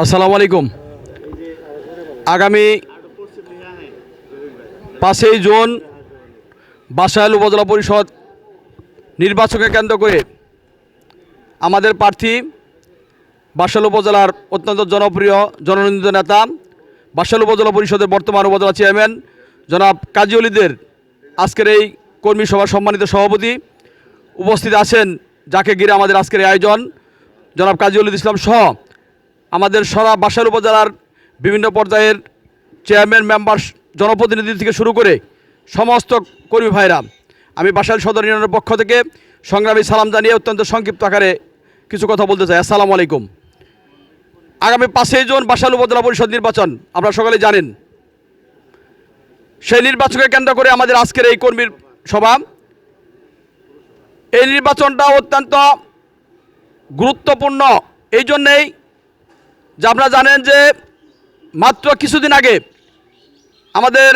আসসালামু আলাইকুম। আগামী পাঁচই জুন বাসাইল উপজেলা পরিষদ নির্বাচনকে কেন্দ্র করে আমাদের প্রার্থী বাসাইল উপজেলার অত্যন্ত জনপ্রিয়, জননন্দিত নেতা, বাসাইল উপজেলা পরিষদের বর্তমান উপজেলা চেয়ারম্যান জনাব কাজী অলিদের আজকের এই কর্মী সভার সম্মানিত সভাপতি উপস্থিত আছেন যাকে ঘিরে আমাদের আজকের আয়োজন, জনাব কাজী অলিদ ইসলাম সহ আমাদের সারা বাসার উপজেলার বিভিন্ন পর্যায়ের চেয়ারম্যান, মেম্বার, জনপ্রতিনিধি থেকে শুরু করে সমস্ত কর্মী ভাইরা, আমি বাসাইল সদর ইউনিয়নের পক্ষ থেকে সংগ্রামী সালাম জানিয়ে অত্যন্ত সংক্ষিপ্ত আকারে কিছু কথা বলতে চাই। আসসালামু আলাইকুম। আগামী পাঁচই জুন বাসাইল উপজেলা পরিষদ নির্বাচন, আপনারা সকলে জানেন। সেই নির্বাচনকে কেন্দ্র করে আমাদের আজকের এই কর্মীর সভা। এই নির্বাচনটা অত্যন্ত গুরুত্বপূর্ণ। এই জন্যেই যে আপনারা জানেন যে মাত্র কিছুদিন আগে আমাদের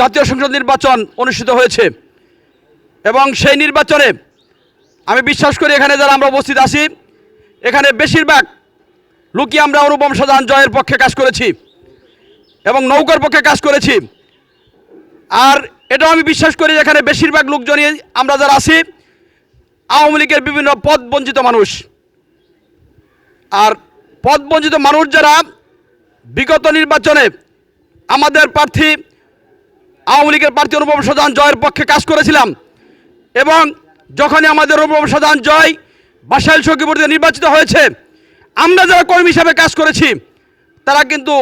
জাতীয় সংসদ নির্বাচন অনুষ্ঠিত হয়েছে। এবং সেই নির্বাচনে আমি বিশ্বাস করি এখানে যারা আমরা উপস্থিত আছি, এখানে বেশিরভাগ লোকই আমরা অনুপম সাধারণ জয়ের পক্ষে কাজ করেছি এবং নৌকার পক্ষে কাজ করেছি। আর এটাও আমি বিশ্বাস করি এখানে বেশিরভাগ লোকজনই আমরা যারা আছি আওয়ামী লীগের বিভিন্ন পদ বঞ্চিত মানুষ। আর পদ বঞ্চিত মানুষ যারা বিগত নির্বাচনে আমাদের প্রার্থী, আওয়ামী লীগের প্রার্থী অনুপম সাধারণ জয়ের পক্ষে কাজ করেছিলাম এবং যখনই আমাদের অনুপম সাধারণ জয় বাসাইল সখীপুরতে নির্বাচিত হয়েছে, আমরা যারা কর্মী হিসাবে কাজ করেছি, তারা কিন্তু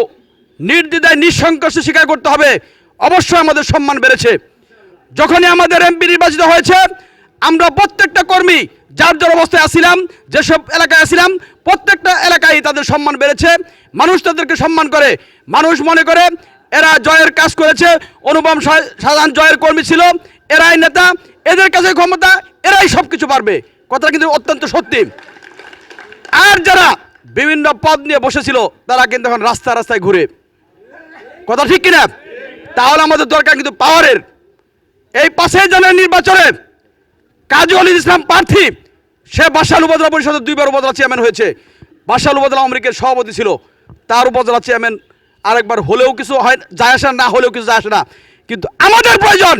নির্দ্বিধায়, নিঃসংকোচে স্বীকার করতে হবে। অবশ্যই আমাদের সম্মান বেড়েছে। যখনই আমাদের এমপি নির্বাচিত হয়েছে আমরা প্রত্যেকটা কর্মী, যার যার অবস্থায় আসছিলাম যেসব এলাকায় আসছিলাম প্রত্যেকটা এলাকায় তাদের সম্মান বেড়েছে। মানুষ তাদেরকে সম্মান করে। মানুষ মনে করে এরা জয়ের কাজ করেছে। অনুপম সাধারণ জয়ের কর্মী ছিল, এরাই নেতা, এদের কাছে ক্ষমতা, এরাই সব কিছু পারবে। কথাটা কিন্তু অত্যন্ত সত্যি। আর যারা বিভিন্ন পদ নিয়ে বসেছিল, তারা কিন্তু এখন রাস্তা রাস্তায় ঘুরে। কথা ঠিক কিনা? তাহলে আমাদের দরকার কিন্তু পাওয়ারের এই পাঁচই জানুয়ারি নির্বাচনে কাজী অলি ইসলাম প্রার্থী সে বাসাল উপজেলা পরিষদের দুইবার উপজেলা চেয়ারম্যান হয়েছে। বাসাল উপজেলা আমেরিকার সভাপতি ছিল তার উপজেলা চেয়ারম্যান আরেকবার হলেও কিছু হয় যায় আসে না, না হলেও কিছু যায় আসে না। কিন্তু আমাদের প্রয়োজন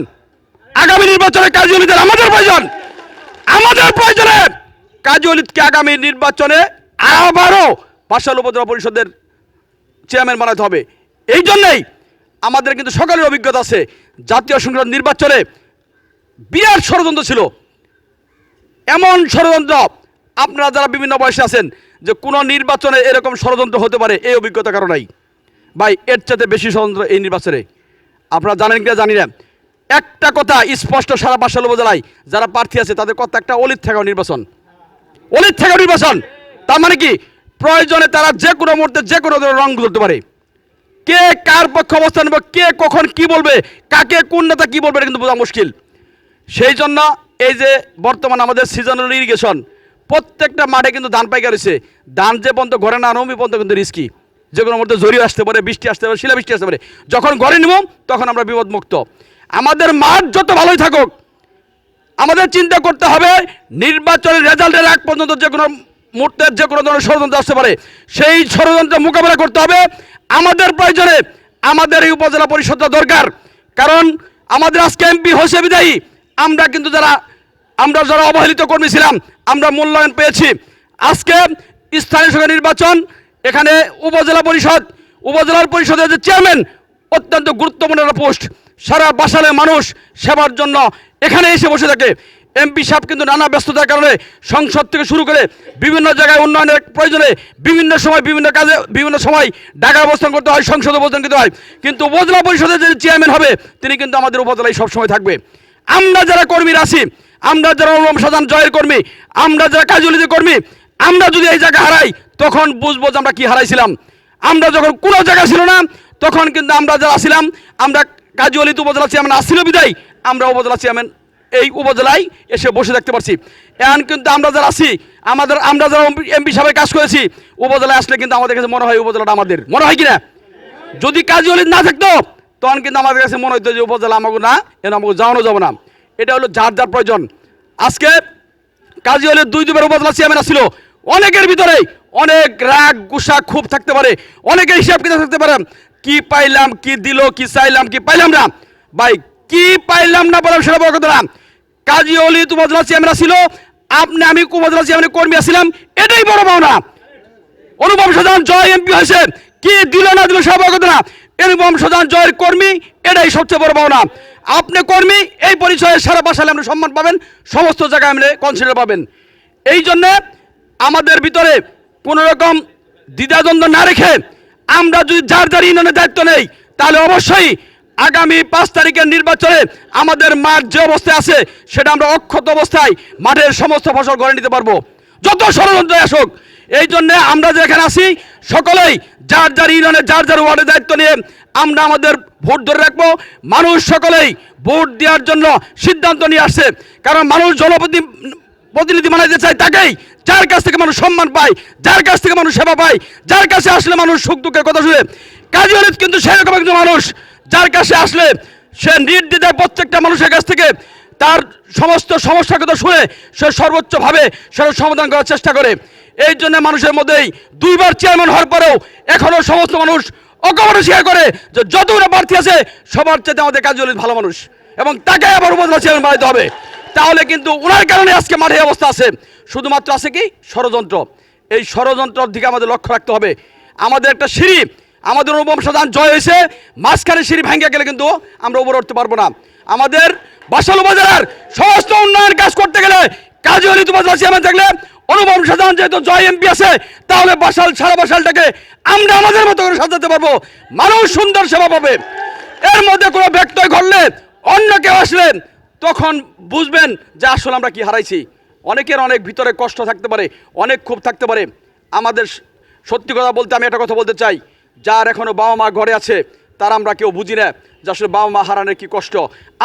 আগামী নির্বাচনে কাজী অলিদের আমাদের প্রয়োজন আমাদের প্রয়োজনে কাজী অলিদকে আগামী নির্বাচনে আবারও বাসাল উপজেলা পরিষদের চেয়ারম্যান বানাতে হবে। এই জন্যেই আমাদের কিন্তু সকালের অভিজ্ঞতা আছে জাতীয় সংসদ নির্বাচনে বিরাট ষড়যন্ত্র ছিল। এমন ষড়যন্ত্র। আপনারা যারা বিভিন্ন বয়সে আছেন, যে কোনো নির্বাচনে এরকম ষড়যন্ত্র হতে পারে, এই অভিজ্ঞতা কারও নাই। ভাই, এর চাইতে বেশি ষড়যন্ত্র এই নির্বাচনে। আপনারা জানেন কিনা জানি না। একটা কথা স্পষ্ট সারা বাসাল উপজেলায়, যারা প্রার্থী আছে, তাদের কথা একটা অলিত থাকা নির্বাচন। অলিত থাকা নির্বাচন! তার মানে কি? প্রয়োজনে তারা যে কোনো মুহূর্তে যে কোনো রং ধরতে পারে। কে কার পক্ষে অবস্থান নেবে, কে কখন কি বলবে, কাকে কোন নেতা কি বলবে, এটা কিন্তু বোঝা মুশকিল। সেই জন্য এই যে বর্তমান আমাদের সিজনাল ইরিগেশন প্রত্যেকটা মাঠে কিন্তু ধান পাইকার রয়েছে ধান যে পর্যন্ত ঘরে না আনবি পর্যন্ত কিন্তু রিস্কি যে কোনো মধ্যে জরি আসতে পারে, বৃষ্টি আসতে পারে শিলা বৃষ্টি আসতে পারে। যখন ঘরে নিব, তখন আমরা বিপদমুক্ত। আমাদের মাঠ যত ভালোই থাকুক, আমাদের চিন্তা করতে হবে, নির্বাচনের রেজাল্টের আগ পর্যন্ত যে কোনো মুহূর্তের যে কোনো ধরনের ষড়যন্ত্র আসতে পারে, সেই ষড়যন্ত্র মোকাবেলা করতে হবে। আমাদের প্রয়োজনে আমাদের এই উপজেলা পরিষদটা দরকার। কারণ আমাদের আজকে এমপি হয়েছে বিদায়ী। আমরা কিন্তু যারা আমরা যারা অবহেলিত কর্মী ছিলাম, আমরা মূল্যায়ন পেয়েছি। আজকে স্থানীয় সরকার নির্বাচন, এখানে উপজেলা পরিষদ, উপজেলার পরিষদের যে চেয়ারম্যান, অত্যন্ত গুরুত্বপূর্ণ একটা পোস্ট। সারা বাসালে মানুষ সেবার জন্য এখানে এসে বসে থাকে। এমপি সাহেব কিন্তু নানা ব্যস্ততার কারণে সংসদ থেকে শুরু করে বিভিন্ন জায়গায় উন্নয়নের প্রয়োজনে বিভিন্ন সময় বিভিন্ন কাজে, বিভিন্ন সময় ঢাকা অবস্থান করতে হয়, সংসদ অবস্থান করতে হয়। কিন্তু উপজেলা পরিষদের যে চেয়ারম্যান হবে, তিনি কিন্তু আমাদের উপজেলায় সবসময় থাকবে। আমরা যারা কর্মীরা আছি আমরা যারা অনুপম সাধারণ জয়ের কর্মী, আমরা যারা কাজুলিদের কর্মী, আমরা যদি এই জায়গা হারাই, তখন বুঝব যে আমরা কি হারাইছিলাম। আমরা যখন কোনো জায়গা ছিল না, তখন কিন্তু আমরা যারা ছিলাম, আমরা কাজী অলিত উপজেলা চেয়ারম্যান আসছিল বিদায়, আমরা উপজেলা চেয়ারম্যান এই উপজেলায় এসে বসে থাকতে পারছি। এখন কিন্তু আমরা যারা আছি, আমাদের, আমরা যারা এমপি সাহেবের কাজ করেছি, উপজেলায় আসলে কিন্তু আমাদের কাছে মনে হয় উপজেলাটা আমাদের। মনে হয় কিনা? যদি কাজী অলিদ না থাকতো, তখন কিন্তু আমাদের কাছে মনে হতো যে উপজেলা আমাকে না এর আমাকে যাওয়ানো যাবে না। এটা হলো যার যার প্রয়োজন। আজকে কাজী অলিদ দুই দুবার উপজেলা চেয়ারম্যান ছিল অনেকের ভিতরে অনেক রাগ, গুসা খুব থাকতে পারে। অনেকের হিসাব কিতাব থাকতে পারে। কি পাইলাম, কি দিল, কি চাইলাম, কি পাইলাম না? ভাই, কি পাইলাম না বললাম সেটা বড় কথা কাজী অলি তুমাজলা চেয়ারম্যান ছিল আপনি, আমি কুমাজলা চেয়ারম্যানের কর্মী ছিলাম এটাই বড় পাওনা অনুপম সদান জয় এমপি হয়েছে। কি দিল না দিল সব অবগত না। অনুপম সদান জয়ের কর্মী, এটাই সবচেয়ে বড় পাওনা আপনি কর্মী, এই পরিচয়ে সারা বাসালে আপনি সম্মান পাবেন, সমস্ত জায়গায় আপনি কনসিডার পাবেন। এই জন্যে আমাদের ভিতরে কোনো রকম দ্বিধাদ্বন্দ্ব না রেখে আমরা যদি যার যার ইউনিয়নের দায়িত্ব নেই, তাহলে অবশ্যই আগামী পাঁচ তারিখের নির্বাচনে আমাদের মাঠ যে অবস্থায় আছে, সেটা আমরা অক্ষত অবস্থায় মাঠের সমস্ত ফসল গড়ে নিতে পারব। যত ষড়যন্ত্র আসুক, এই জন্য আমরা যে এখানে আছি, সকলেই যার যার ইউনিয়নের যার যার ওয়ার্ডের দায়িত্ব নিয়ে আমরা আমাদের ভোট ধরে রাখব। মানুষ সকলেই ভোট দেওয়ার জন্য সিদ্ধান্ত নিয়ে আসছে। কারণ মানুষ জনপ্রতি প্রতিনিধি বানাইতে চায় তাকেই। যার কাছ থেকে মানুষ সম্মান পায়, যার কাছ থেকে মানুষ সেবা পায়, যার কাছে আসলে মানুষ সুখ দুঃখের কথা শুনে। কাজী অলিদ কিন্তু সেরকম একজন মানুষ। যার কাছে আসলে সে নির্দ্বিধায় প্রত্যেকটা মানুষের কাছ থেকে। তার সমস্ত সমস্যার কথা শুনে সে সর্বোচ্চভাবে সেটা সমাধান করার চেষ্টা করে। এই জন্য মানুষের মধ্যেই দুইবার চেয়ারম্যান হওয়ার পরেও এখনও সমস্ত মানুষ অকপট স্বীকার করে যে যতগুলো প্রার্থী আছে, সবার চেয়ে আমাদের কাজী ভালো মানুষ। এবং তাকে আবার উপজেলা চেয়ারম্যান বানাইতে হবে। তাহলে কিন্তু ওনার কারণে আজকে মাঠে অবস্থা আছে। শুধুমাত্র আছে কি? ষড়যন্ত্র। এই ষড়যন্ত্রর দিকে আমাদের লক্ষ্য রাখতে হবে। আমাদের একটা সিঁড়ি, আমাদের অনুপম জয় হয়েছে। মাঝখানে সিঁড়ি ভেঙে গেলে কিন্তু আমরা উপরে উঠতে পারব না। আমাদের বাসাল উপজেলার সমস্ত উন্নয়ন কাজ করতে গেলে কাজী অলি উপজেলা চেয়ারম্যান থাকলে অনুপম সাধারণ যেহেতু জয় এমপি আছে, তাহলে বাসাল, সারা বাসালটাকে আমরা আমাদের মতো করে সাজাতে পারব। মানুষ সুন্দর সেবা পাবে। এর মধ্যে কোনো ব্যক্তি ঘটলে, অন্য কেউ আসলেন তখন বুঝবেন যে আসলে আমরা কি হারাইছি। অনেকের অনেক ভিতরে কষ্ট থাকতে পারে, অনেক ক্ষোভ থাকতে পারে। আমাদের সত্যি কথা বলতে আমি একটা কথা বলতে চাই। যার এখনও বাবা মা ঘরে আছে, তার আমরা কেউ বুঝি না যে আসলে বাবা মা হারানোর কি কষ্ট।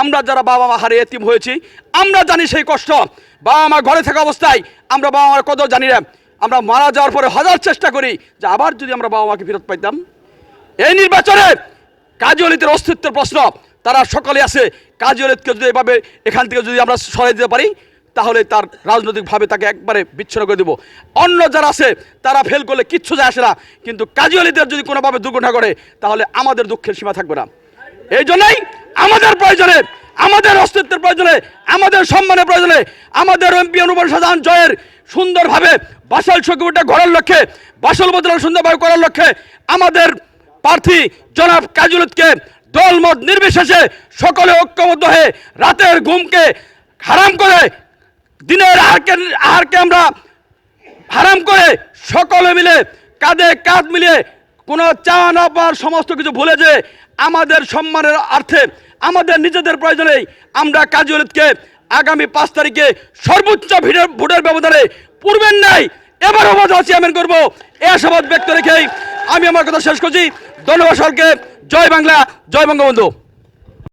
আমরা যারা বাবা মা হারিয়ে এতিম হয়েছি, আমরা জানি সেই কষ্ট। বাবা মা ঘরে থাকা অবস্থায় আমরা বাবা মার কত জানি না। আমরা মারা যাওয়ার পরে হাজার চেষ্টা করি যে আবার যদি আমরা বাবা মাকে ফেরত পাইতাম। এই নির্বাচনে কাজী অলিতের অস্তিত্বের প্রশ্ন, তারা সকলে আছে, কাজী অলিতকে যদি এভাবে এখান থেকে যদি আমরা সরাই দিতে পারি, তাহলে তার রাজনৈতিকভাবে তাকে একবারে বিচ্ছিন্ন করে দেবো। অন্য যারা আছে, তারা ফেল করলে কিচ্ছু যায় আসে না। কিন্তু কাজী অলিদের যদি কোনোভাবে দুর্ঘটনা করে তাহলে আমাদের দুঃখের সীমা থাকবে না। এই জন্যই আমাদের প্রয়োজনে আমাদের অস্তিত্বের প্রয়োজনে, আমাদের সম্মানের প্রয়োজনে, আমাদের এমপি অনুপম সাধারণ জয়ের সুন্দরভাবে বাসাল সকিবুটা ঘরের লক্ষ্যে, বাসাল বদল সুন্দরভাবে করার লক্ষ্যে আমাদের প্রার্থী জনাব কাজুলতকে দলমত নির্বিশেষে সকলে ঐক্যবদ্ধ হয়ে রাতের ঘুমকে হারাম করে, দিনের আহারকে আহারকে আমরা হারাম করে সকলে মিলে কাঁধে কাঁধ মিলিয়ে কোনো চা না পাওয়ার সমস্ত কিছু ভুলে যে আমাদের সম্মানের অর্থে আমাদের নিজেদের প্রয়োজনে আমরা কাজী হলুদকে আগামী পাঁচ তারিখে সর্বোচ্চ ভিড়ের ভোটের ব্যবধানে পূর্বের নাই এবার উপজেলা চেয়ারম্যান করব। এ আশাবাদ ব্যক্ত রেখেই আমি আমার কথা শেষ করছি। ধন্যবাদ সরকে জয় বাংলা, জয় বঙ্গবন্ধু।